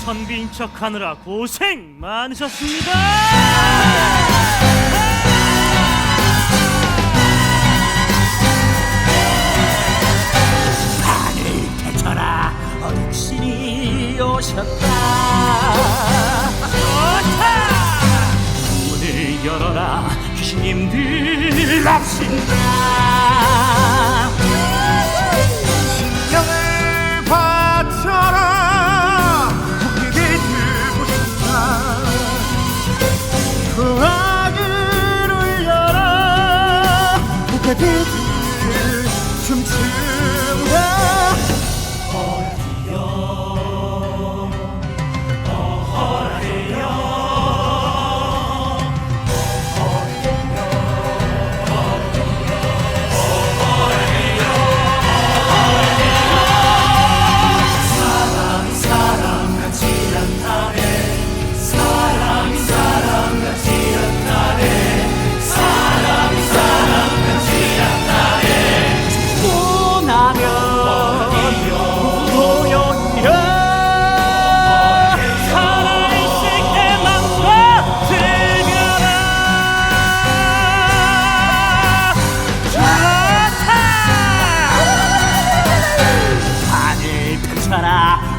선비인 척 하느라 고생 많으셨습니다. 하늘 대처라 어둑신이 오셨다. 문을 열어라 귀신님들. 납신다 무게들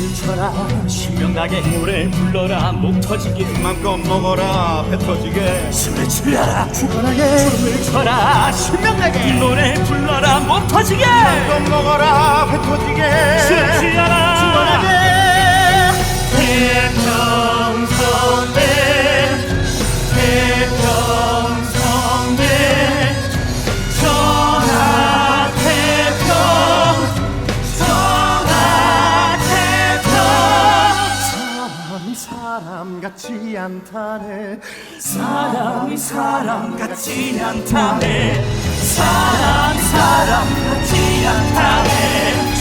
춤을 춰라. 신명나게 노래 불러라. 목 터지게. 맘껏 먹어라. 배 터지게. 숨을 추려라. 시원하게. 춤을 춰라. 신명나게 노래 불러라. 목 터지게. 맘껏 먹어라. 배 터지게. 취하라. 사람 같지 않다네. 사람이 사람 같지 않다네. 사람 사람 같지 않다네